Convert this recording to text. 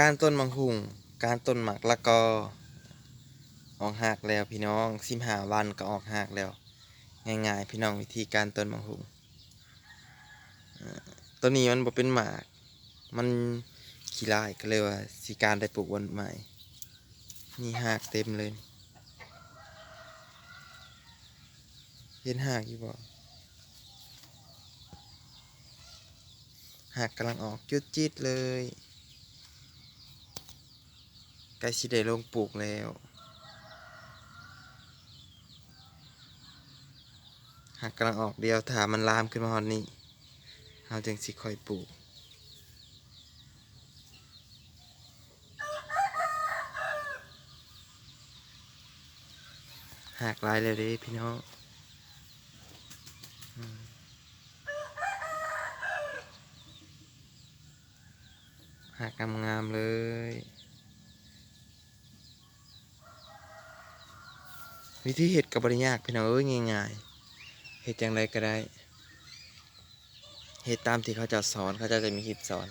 การต้นมังคุงการต้นหมักละกอ ออกหักแล้วพี่น้องสิบหาวันก็ออกหักแล้ว ง่ายๆ พี่น้องวิธีการต้นมังคุงเอ่อต้นนี้มันบ่เป็นหมาก มันขี้ลายก็เลยว่าสิการได้ปลูกวันใหม่ นี่หักเต็มเลยเห็นหักอยู่บ่หักกำลังออกจุดจิตเลย กล้สิได้ลงปลูกแล้วหากกำลังออกเดียวถามันลามขึ้นมาฮอนนี้เราจึงสิค่อยปลูกหากลายเลยด้พี่น้องหากงามๆเลย วิธีเห็ดกับบริยากพี่น้องเอ้ยง่ายๆเฮ็ดจังไรก็ได้เห็ดตามที่เขาจะสอนเขาจะจะมีคลิปสอน